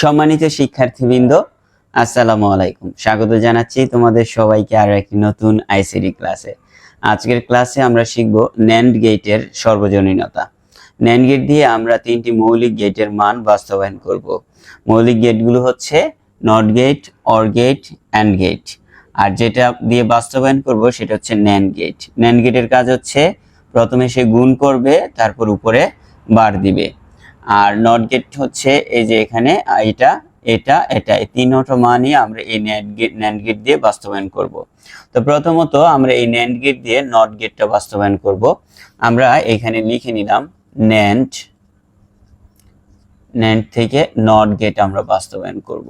সম্মানিত শিক্ষার্থীবৃন্দ, আসসালামু আলাইকুম। স্বাগত জানাচ্ছি তোমাদের সবাইকে আরও একটি নতুন আইসিডি ক্লাসে আজকের ক্লাসে আমরা শিখব ন্যান্ড গেটের সর্বজনীনতা। ন্যান্ড গেট দিয়ে আমরা তিনটি মৌলিক গেটের মান বাস্তবায়ন করব। মৌলিক গেটগুলো হচ্ছে not gate or gate and gate আর যেটা দিয়ে বাস্তবায়ন করব সেটা হচ্ছে ন্যান্ড গেট ন্যান্ড গেটের কাজ হচ্ছে প্রথমে সে গুণ করবে, তারপর উপরে বার দিবে। আর নট গেট হচ্ছে এই যে এখানে এটা এটা এটা, এই তিনটা মানই আমরা এই ন্যান্ড গেট ন্যান্ড গেট দিয়ে বাস্তবায়ন করব। তো প্রথমত আমরা এই ন্যান্ড গেট দিয়ে নট গেটটা বাস্তবায়ন করব। আমরা এখানে লিখে নিলাম ন্যান্ড ন্যান্ড থেকে নট গেট আমরা বাস্তবায়ন করব।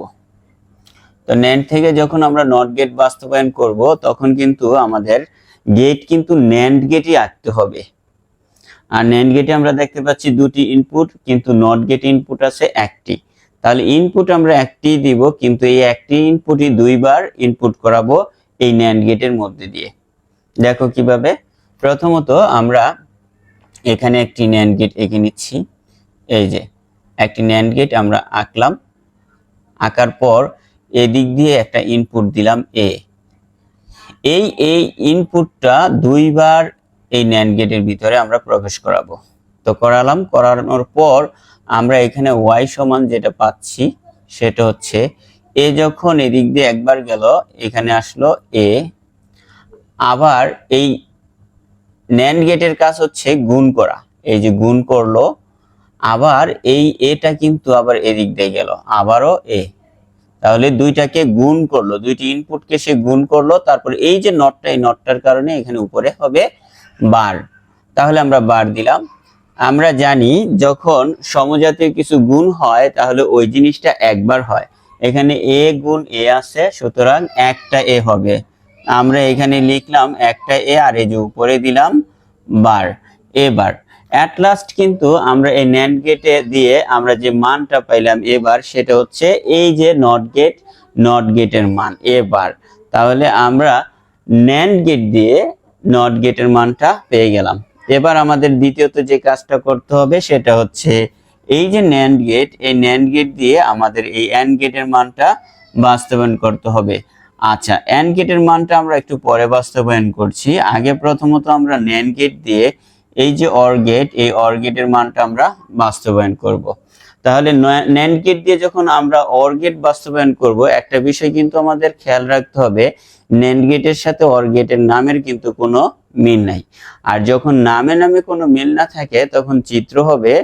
তো ন্যান্ড থেকে যখন আমরা নট গেট বাস্তবায়ন করব, তখন কিন্তু আমাদের গেট কিন্তু ন্যান্ড গেটই আঁকতে হবে। আর ন্যান্ড গেটে আমরা দেখতে পাচ্ছি দুটি ইনপুট কিন্তু নট গেট ইনপুট আছে একটি। তাহলে ইনপুট আমরা একটি দিব, কিন্তু এই একটি ইনপুটই দুইবার ইনপুট করাবো এই ন্যান্ড গেটের মধ্যে দিয়ে। দেখো কীভাবে। প্রথমত আমরা এখানে একটি ন্যান্ড গেট এঁকে নিচ্ছি। এই যে, একটি ন্যান্ড গেট আমরা আঁকলাম। আঁকার পর এদিক দিয়ে একটা ইনপুট দিলাম এ এই এই ইনপুটটা দুইবার এই ন্যান্ড গেটের ভিতরে আমরা প্রবেশ করাবো। তো করালাম, করানোর পর আমরা এখানে ওয়াই সমান যেটা পাচ্ছি সেটা হচ্ছে এ যখন এদিক দিয়ে একবার গেল, এখানে আসলো এ আবার এই ন্যান্ড গেটের কাজ হচ্ছে গুণ করা। এই যে গুণ করল, আবার এই এটা কিন্তু আবার এদিক দিয়ে গেল, আবারও এ তাহলে দুইটাকে গুণ করল, দুইটি ইনপুটকে সে গুণ করল, তারপর এই যে নটটা এই নটটার কারণে এখানে উপরে হবে বার। তাহলে আমরা বার দিলাম। আমরা জানি যখন সমজাতীয় কিছু গুণ হয়, তাহলে ওই জিনিসটা একবার হয়। এখানে এ গুণ এ আছে, সুতরাং একটা এ হবে। আমরা এখানে লিখলাম একটা এ আর এই যে উপরে দিলাম, বার, এবার। অ্যাট লাস্ট কিন্তু আমরা এই ন্যান্ড গেটে দিয়ে আমরা যে মানটা পাইলাম এবার, সেটা হচ্ছে এই যে নট গেট নট গেটের মান, এবার। তাহলে আমরা ন্যান্ড গেট দিয়ে নট গেটের মানটা পেয়ে গেলাম। এবার আমাদের দ্বিতীয়ত যে কাজটা করতে হবে সেটা হচ্ছে এই যে ন্যান্ড গেট এই ন্যান্ড গেট দিয়ে আমাদের এই অ্যান্ড গেটের মানটা বাস্তবায়ন করতে হবে। আচ্ছা অ্যান্ড গেটের মানটা আমরা একটু পরে বাস্তবায়ন করছি। আগে প্রথমত আমরা ন্যান্ড গেট দিয়ে এই যে অর গেট এই অর গেটের মানটা আমরা বাস্তবায়ন করব। তাহলে ন্যান্ড গেট দিয়ে যখন আমরা অর গেট বাস্তবায়ন করব, একটা বিষয় কিন্তু আমাদের খেয়াল রাখতে হবে ন্যান্ড গেটের সাথে অর গেটের নামের কিন্তু কোনো মিল নাই। আর যখন নামে নামে কোনো মিল না থাকে, তখন চিত্র হবে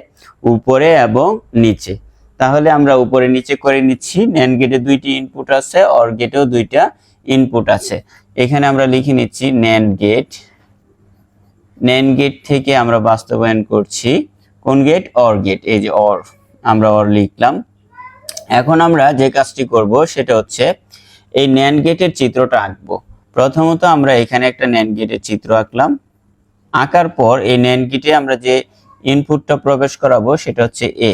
উপরে এবং নিচে। তাহলে আমরা উপরে নিচে করে নিচ্ছি ন্যান্ড গেটে দুইটি ইনপুট আছে অর গেটেও দুইটা ইনপুট আছে। এখানে আমরা লিখে নিচ্ছি ন্যান্ড গেট ন্যান্ড গেট থেকে আমরা বাস্তবায়ন করছি। কোন গেট অর গেট এই যে অর আমরা অর লিখলাম। এখন আমরা যে কাজটি করব সেটা হচ্ছে এই ন্যান গেটের চিত্রটা আঁকবো। প্রথমত আমরা এখানে একটা ন্যান গেটের চিত্র আঁকলাম। আঁকার পর এই ন্যান গেটে আমরা যে ইনপুটটা প্রবেশ করাবো সেটা হচ্ছে এ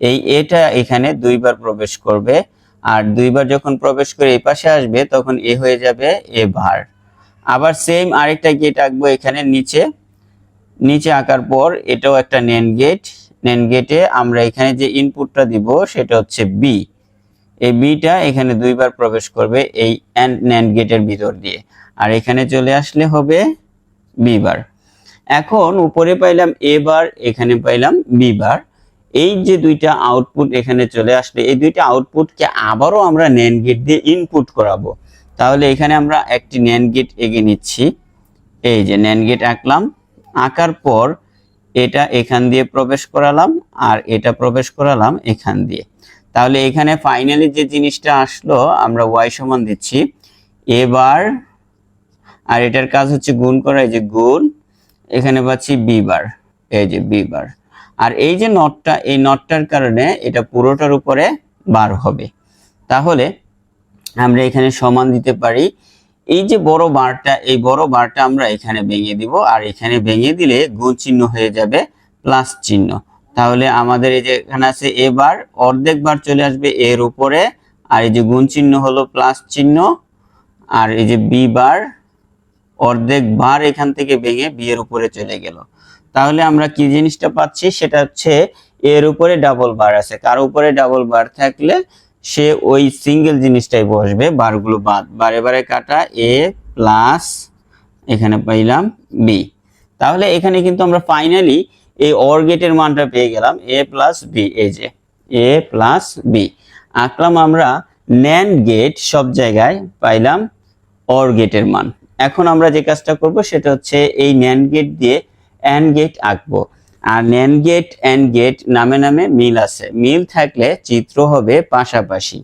এই এটা এখানে দুইবার প্রবেশ করবে। আর দুইবার যখন প্রবেশ করে এই পাশে আসবে, তখন এ হয়ে যাবে এ ভার আবার সেম আরেকটা গেট আঁকবো এখানে, নিচে। নিচে আঁকার পর এটাও একটা নেন গেট নেন গেটে আমরা এখানে যে ইনপুটটা দিব সেটা হচ্ছে বি এই বিটা এখানে দুইবার প্রবেশ করবে এই অ্যান্ড ন্যান্ড গেটের ভিতর দিয়ে। আর এখানে চলে আসলে হবে বি বার। এখন উপরে পাইলাম এ বার, এখানে পাইলাম বি বার। এই যে দুইটা আউটপুট এখানে চলে আসলে, এই দুইটা আউটপুটকে আবারও আমরা ন্যান্ড গেট দিয়ে ইনপুট করাবো। তাহলে এখানে আমরা একটি ন্যান্ড গেট এগে নিচ্ছি। এই যে ন্যান্ড গেট আঁকলাম। আঁকার পর এটা এখান দিয়ে প্রবেশ করালাম আর এটা প্রবেশ করালাম এখান দিয়ে। তাহলে এখানে ফাইনালি যে জিনিসটা আসলো, আমরা ওয়াই সমান দিচ্ছি। এবার, আর এটার কাজ হচ্ছে গুণ করা, এই যে গুণ, এখানে পাচ্ছি বি বার এই যে বি বার আর এই যে নটটা, এই নটটার কারণে এটা পুরোটার উপরে বার হবে। তাহলে আমরা এখানে সমান দিতে পারি এই যে বড় বারটা, এই বড় বারটা আমরা এখানে ভেঙে দিব, আর এখানে ভেঙে দিলে গুণ চিহ্ন হয়ে যাবে প্লাস চিহ্ন। তাহলে আমাদের এই যে এখানে আছে এ বার অর্ধেক বার চলে আসবে এর উপরে, আর এই যে গুণ চিহ্ন হলো প্লাস চিহ্ন, আর এই যে বি বার অর্ধেক বার এখান থেকে ভেঙে বি এর উপরে চলে গেল। তাহলে আমরা কি জিনিসটা পাচ্ছি? সেটা হচ্ছে এর উপরে ডাবল বার আছে। কার উপরে ডাবল বার থাকলে সে ওই সিঙ্গেল জিনিসটাই বসবে বারগুলো বাদ। বারে বারে কাটা এ প্লাস এখানে পাইলাম বি তাহলে এখানে কিন্তু আমরা ফাইনালি এই অর গেটের মানটা পেয়ে গেলাম এ প্লাস বি এ যে এ প্লাস বি আঁকলাম আমরা ন্যান গেট সব জায়গায় পাইলাম অর গেটের মান। এখন আমরা যে কাজটা করব, সেটা হচ্ছে এই ন্যান গেট দিয়ে অ্যান গেট আঁকবো। আর ন্যান গেট অ্যান্ড গেট নামে নামে মিল আছে। মিল থাকলে চিত্র হবে পাশাপাশি।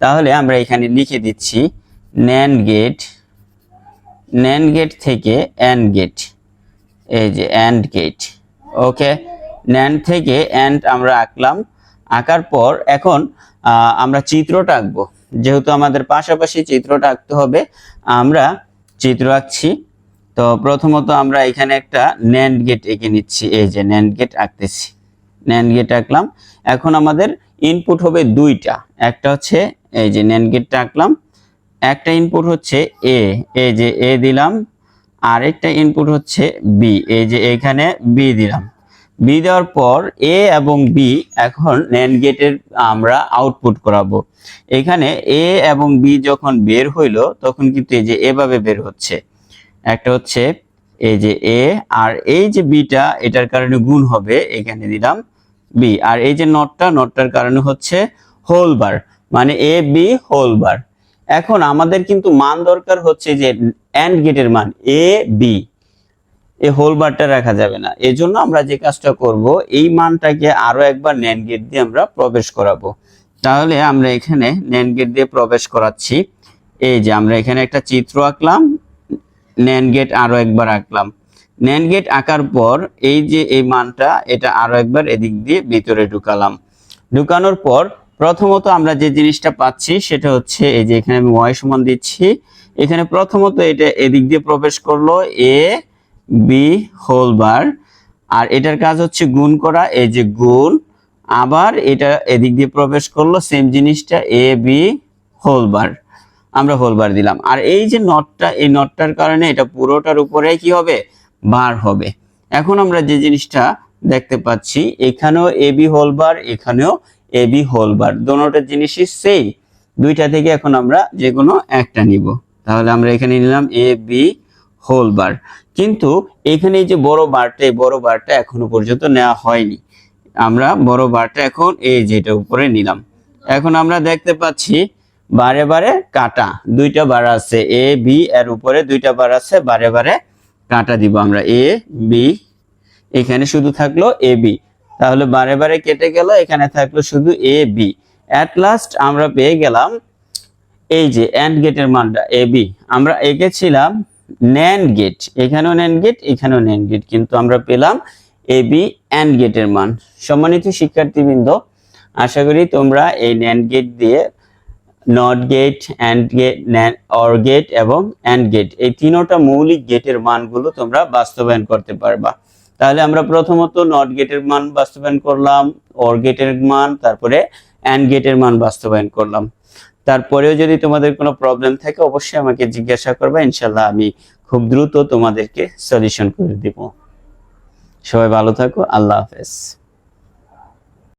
তাহলে আমরা এখানে লিখে দিচ্ছি ন্যান গেট ন্যান গেট থেকে অ্যান্ড গেট এই যে অ্যান্ড গেট ওকে ন্যান থেকে অ্যান্ড আমরা আঁকলাম। আঁকার পর এখন আমরা চিত্রটা আঁকবো। যেহেতু আমাদের পাশাপাশি চিত্রটা আঁকতে হবে, আমরা চিত্র আঁকছি। তো প্রথমত আমরা এখানে একটা ন্যান্ড গেট এঁকে নিচ্ছি, এই যে ন্যান্ড গেট আঁকতেছি। ন্যান্ড গেট আঁকলাম। এখন আমাদের ইনপুট হবে দুইটা। একটা হচ্ছে এই যে ন্যান্ড গেটটা আঁকলাম, একটা ইনপুট হচ্ছে এ এই যে এ দিলাম আরেকটা ইনপুট হচ্ছে বি এই যে এখানে বি দিলাম। বি দেওয়ার পর এ এবং বি এখন ন্যান্ড গেটের আমরা আউটপুট করাবো। এখানে এ এবং বি যখন বের হইল, তখন কিন্তু এই যে এভাবে বের হচ্ছে। একটা হচ্ছে এই যে এ আর এই যে বিটা এটার কারণে গুণ হবে, এখানে দিলাম বি আর এই যে নটটা নটটার কারণে হচ্ছে হোল বার মানে এ বি হোল বার এখন আমাদের কিন্তু মান দরকার হচ্ছে যে অ্যান্ড গেটের মান এ বি এই হোল বারটা রাখা যাবে না। এজন্য আমরা যে কাজটা করব, এই মানটাকে আরও একবার ন্যান্ড গেট দিয়ে আমরা প্রবেশ করাবো। তাহলে আমরা এখানে ন্যান্ড গেট দিয়ে প্রবেশ করাচ্ছি। এই যে আমরা এখানে একটা চিত্র আঁকলাম ন্যান্ড গেট আরও একবার আঁকলাম। ন্যান্ড গেট আঁকার পর এই যে এই মানটা, এটা আরও একবার এদিক দিয়ে ভিতরে ঢুকালাম। ঢুকানোর পর প্রথমত আমরা যে জিনিসটা পাচ্ছি সেটা হচ্ছে এই যে এখানে আমি ওয়াই সমান দিচ্ছি। এখানে প্রথমত এটা এদিক দিয়ে প্রবেশ করল এ বি হোল বার আর এটার কাজ হচ্ছে গুণ করা, এই যে গুণ। আবার এটা এদিক দিয়ে প্রবেশ করল সেম জিনিসটা এ বি হোল বার আমরা হোল বার দিলাম। আর এই যে নটটা এই নটটার কারণে এটা পুরোটার উপরে কি হবে? বার হবে। এখন আমরা যে জিনিসটা দেখতে পাচ্ছি, এখানেও এ বি হোল বার এখানেও এ বি হোল বার দোনোটার জিনিসই সেই দুইটা থেকে এখন আমরা যে কোনো একটা নিব। তাহলে আমরা এখানে নিলাম এ বি হোল বার কিন্তু এখানে যে বড় বারটা এই বড় বারটা এখনও পর্যন্ত নেওয়া হয়নি। আমরা বড় বারটা এখন এই যেটা উপরে নিলাম। এখন আমরা দেখতে পাচ্ছি বারে বারে কাটা। দুইটা বার আছে এ বি এর উপরে দুইটা বার আছে, বারে বারে কাটা দিব আমরা। এ বি এখানে শুধু থাকল এ বি তাহলে বারে বারে কেটে গেল, এখানে থাকল শুধু এ বি অ্যাট লাস্ট আমরা পেয়ে গেলাম এই যে অ্যান্ড গেটের মানটা এ বি আমরা এঁকেছিলাম ন্যান্ড গেট এখানেও ন্যান্ড গেট এখানেও ন্যান্ড গেট কিন্তু আমরা পেলাম এ বি অ্যান্ড গেটের মান। সম্মানিত শিক্ষার্থীবৃন্দ, আশা করি তোমরা এই ন্যান্ড গেট দিয়ে not gate and gate or gate এবং অ্যান্ড গেট এই তিনোটা মৌলিক গেটের মানগুলো তোমরা বাস্তবায়ন করতে পারবা। তাহলে আমরা প্রথমত নট গেটের মান বাস্তবায়ন করলাম অর গেটের মান, তারপরে অ্যান্ড গেটের মান বাস্তবায়ন করলাম। তারপরেও যদি তোমাদের কোনো প্রবলেম থাকে, অবশ্যই আমাকে জিজ্ঞাসা করবে ইনশাল্লাহ আমি খুব দ্রুত তোমাদেরকে সলিউশন করে দিব। সবাই ভালো থাকো, আল্লাহ হাফেজ।